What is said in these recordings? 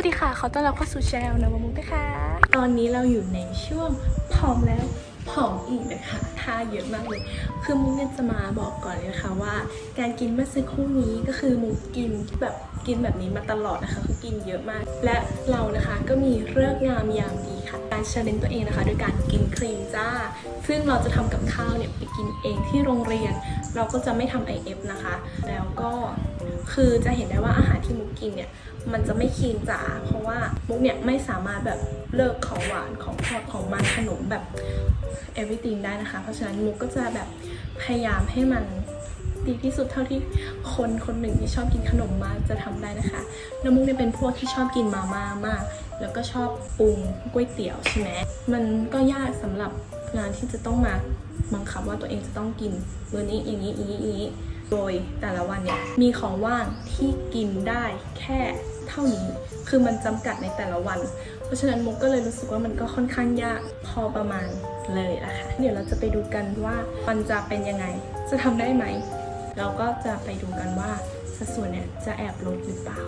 วัสดีค่ะขอต้อนรับเข้าสู่ชาแนลนวมุกนะคะ ตอนนี้เราอยู่ในช่วงผอมแล้วผอมอีกนะคะท่าเยอะมากเลย คือมุกเนี่ยจะมาบอกก่อนเลยนะคะว่า การกินเมื่อสักครู่นี้ก็คือมุกกินแบบกินแบบนี้มาตลอดนะคะคือกินเยอะมาก และเรานะคะก็มีเลิกงามยามดีค่ะ การเชลเลนตัวเองนะคะ โดยการกินครีมจ้า ซึ่งเราจะทำกับข้าวเนี่ยไปกินเองที่โรงเรียน เราก็จะไม่ทำ IF นะคะ แล้วก็คือจะเห็นได้ว่าอาหารที่มุกกินเนี่ย มันจะไม่คีนจ๋าเพราะว่ามุกเนี่ยไม่สามารถแบบเลิกของหวานของทอดของมันขนมแบบ everything ได้นะคะ เพราะฉะนั้นมุกก็จะแบบพยายามให้มัน ดีที่สุดเท่าที่คนคนหนึ่งที่ชอบกินขนมมากจะทำได้นะคะแล้วมุกเนี่ยเป็นพวกที่ชอบกินมาม่ามาก แล้วก็ชอบปรุงก๋วยเตี๋ยวใช่ไหมมันก็ยากสำหรับงานที่จะต้องมาบังคับว่าตัวเองจะต้องกินมื้อนี้อย่างนี้อย่างนี้อย่างนี้โดยแต่ละวันเนี่ยมีของว่างที่กินได้แค่เท่านี้ คือมันจำกัดในแต่ละวัน เพราะฉะนั้นมุกก็เลยรู้สึกว่ามันก็ค่อนข้างยากพอประมาณเลยนะคะ เดี๋ยวเราจะไปดูกันว่ามันจะเป็นยังไง จะทำได้ไหม เราก็จะไปดูกันว่าสัดส่วนเนี่ยจะแอบลดหรือเปล่า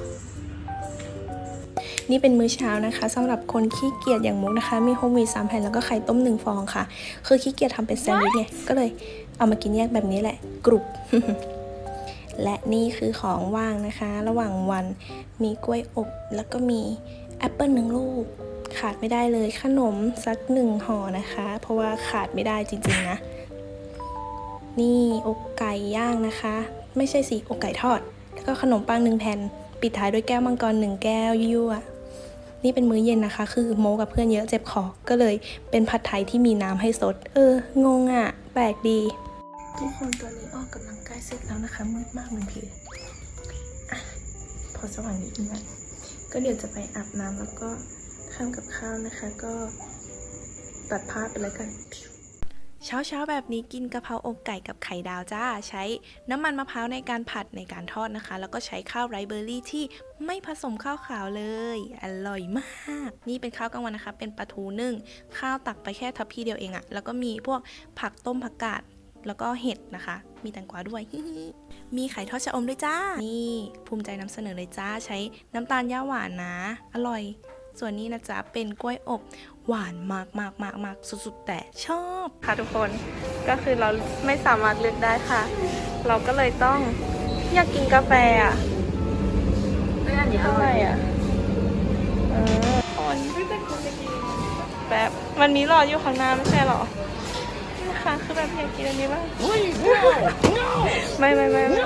นี่เป็นมื้อเช้านะคะสำหรับคนขี้เกียจอย่างมุกนะคะ มีโฮมวีดสามแผ่นแล้วก็ไข่ต้มหนึ่งฟองค่ะ คือขี้เกียจทำเป็นแซนด์วิชไงก็เลยเอามากินแยกแบบนี้แหละ กรุบและนี่คือของว่างนะคะ ระหว่างวันมีกล้วยอบแล้วก็มีแอปเปิลหนึ่งลูก ขาดไม่ได้เลยขนมสักหนึ่งห่อนะคะ เพราะว่าขาดไม่ได้จริงๆนะ นี่อกไก่ย่างนะคะ ไม่ใช่สิอกไก่ทอด แล้วก็ขนมปังหนึ่งแผ่น ปิดท้ายด้วยแก้วมังกรหนึ่งแก้วยั่วนี่เป็นมื้อเย็นนะคะ คือโมกับเพื่อนเยอะเจ็บคอก็เลยเป็นผัดไทยที่มีน้ำให้สด เออ งงอะ่ะ แปลกดี ทุกคนตอนนี้ออกกำลังกายเสร็จแล้วนะคะ มืดมากเลยพี่อะพอสว่างนิดนึงก็เดี๋ยวจะไปอาบน้ำแล้วก็ทำกับข้าวนะคะ ก็ตัดภาพไปแล้วกัน เช้าเช้าแบบนี้กินกะเพราอกไก่กับไข่ดาวจ้า ใช้น้ำมันมะพร้าวในการผัดในการทอดนะคะ แล้วก็ใช้ข้าวไรเบอร์รี่ที่ไม่ผสมข้าวขาวเลย อร่อยมาก นี่เป็นข้าวกลางวันนะคะ เป็นปลาทูนึ่ง ข้าวตักไปแค่ทัพพีเดียวเองอะแล้วก็มีพวกผักต้มผักกาดแล้วก็เห็ดนะคะ มีแตงกวาด้วย มีไข่ทอดชะอมด้วยจ้า นี่ภูมิใจนำเสนอเลยจ้า ใช้น้ำตาลย่าหวานนะ อร่อย ส่วนนี้นะจ๊ะเป็นกล้วยอบหวานมากมากมากมากสุดๆ แต่ชอบค่ะทุกคนก็คือเราไม่สามารถเลือกได้ค่ะ เราก็เลยต้องอยากกินกาแฟอะเท่าไหร่อะเออคนแบบมันมีหลอดอยู่ข้างหน้าไม่ใช่หรอนี่ค่ะคือแบบอยากกินอันนี้มากไม่ไม่ไม่ไม่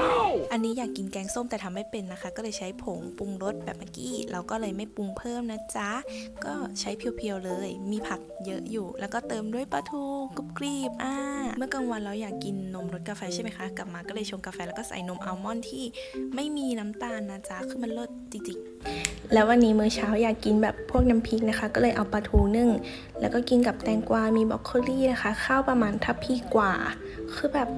อันนี้อยากกินแกงส้มแต่ทำไม่เป็นนะคะ ก็เลยใช้ผงปรุงรสแบบเมื่อกี้ เราก็เลยไม่ปรุงเพิ่มนะจ๊ะ ก็ใช้เพียวๆเลย มีผักเยอะอยู่ แล้วก็เติมด้วยปลาทูกรุบกรีบอ่าเมื่อกลางวันเราอยากกินนมรสกาแฟใช่ไหมคะ กลับมาก็เลยชงกาแฟแล้วก็ใส่นมอัลมอนด์ที่ไม่มีน้ำตาลนะจ๊ะ คือมันเลิศจริงๆ แล้ววันนี้มื้อเช้าอยากกินแบบพวกน้ำพริกนะคะ ก็เลยเอาปลาทูนึ่ง แล้วก็กินกับแตงกวา มีบรอกโคลี่นะคะ ข้าวประมาณทัพพีกว่า คือแบบ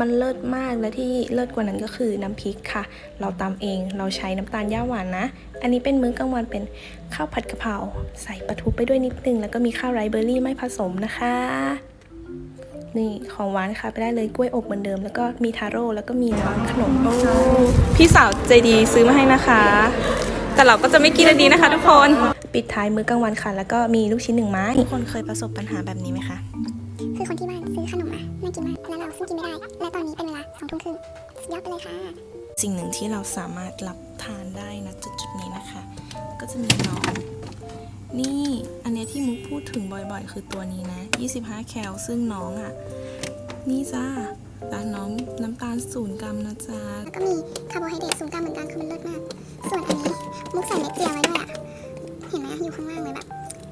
มันเลิศมากและที่เลิศกว่านั้นก็คือน้ำพริกค่ะ เราตำเองเราใช้น้ำตาลย่าหวานนะ อันนี้เป็นมื้อกลางวันเป็นข้าวผัดกะเพราใส่ปลาทูไปด้วยนิดนึง แล้วก็มีข้าวไรเบอร์รี่ไม่ผสมนะคะ นี่ของหวานค่ะไปได้เลยกล้วยอบเหมือนเดิม แล้วก็มีทาโร่แล้วก็มีน้ำขนมพี่สาวใจดีซื้อมาให้นะคะ แต่เราก็จะไม่กินอันนี้นะคะ ทุกคน ปิดท้ายมื้อกลางวันค่ะ แล้วก็มีลูกชิ้นหนึ่งไม้ทุกคนเคยประสบปัญหาแบบนี้ไหมคะ คือคนที่บ้านซื้อขนมมาน่ากินมากแล้วเราซึ่งกินไม่ได้ และตอนนี้เป็นเวลาสองทุ่มครึ่งสุดยอดไปเลยค่ะ สิ่งหนึ่งที่เราสามารถรับทานได้นะจุดจุดๆนี้นะคะ ก็จะมีน้องนี่อันเนี้ยที่มุกพูดถึงบ่อยๆ คือตัวนี้นะ 25 แคลซึ่งน้องอะ่ะ นี่จ้าแต่น้องน้ำตาลศูนย์กรัมนะจ๊ะแล้วก็มีคาร์โบไฮเดรตศูนย์กรัมเหมือนกันคือมันเลิศมาก ส่วนอันนี้มุกใส่เม็ดเจียวไว้ด้วยอะเห็นไหมอยู่ข้างล่างเลยแบบ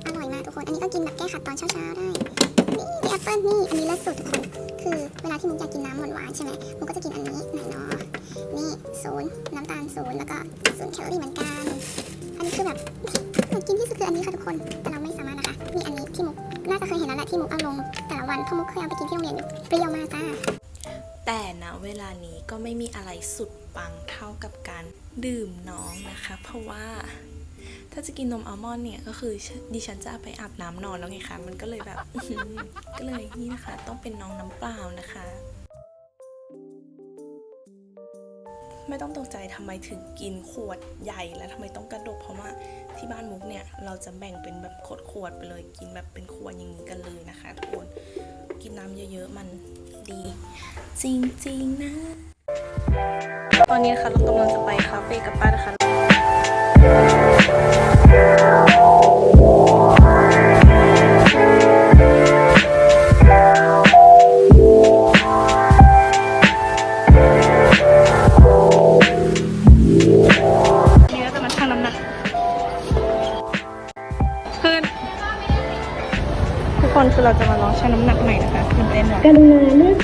อร่อยมากทุกคน อันนี้ก็กินแบบแก้ขัดตอนเช้าๆได้ นี่มีแอปเปิ้ลนี่อันนี้เลิศสุดทุกคนคือเวลาที่มุกอยากกินน้ำหวานๆใช่ไหมมุกก็จะกินอันนี้ไหนเนาะนี่ศูนย์น้ำตาลศูนย์แล้วก็ศูนย์แคลอรี่เหมือนกัน อันนี้คือแบบอยากกินที่สุดคืออันนี้ค่ะทุกคน แต่เราไม่สามารถนะคะมีอันนี้ที่มุกน่าจะเคยเห็นแล้วแหละที่มุกเอาลงแต่ละวันเพราะมุกเคยเอาไปกินที่โรงเรียนอยู่เปรี้ยวมากจ้าแต่ณเวลานี้ก็ไม่มีอะไรสุดปังเท่ากับการดื่มน้องนะคะ เพราะว่า ถ้าจะกินนมอัลมอนด์เนี่ยก็คือดิฉันจะไปอาบน้ำนอนแล้วไงคะ มันก็เลยแบบ ก็เลยนี่นะคะ ต้องเป็นน้องน้ำเปล่านะคะ ไม่ต้องตกใจทำไมถึงกินขวดใหญ่และทำไมต้องกระดกเพราะว่าที่บ้านมุกเนี่ยเราจะแบ่งเป็นแบบขวดๆไปเลยกินแบบเป็นขวดอย่างนี้กันเลยนะคะ ทุกคนกินน้ำเยอะๆมันดี จริงๆนะตอนนี้นะคะเรากำลังจะไปคาเฟ่กับป้านะคะนี่ เราจะมาชั่งน้ำหนักขึ้น ทุกคนคือเราจะมาลองชั่งน้ำหนักใหม่นะคะตื่นเต้นว่ะกรุณาเลือก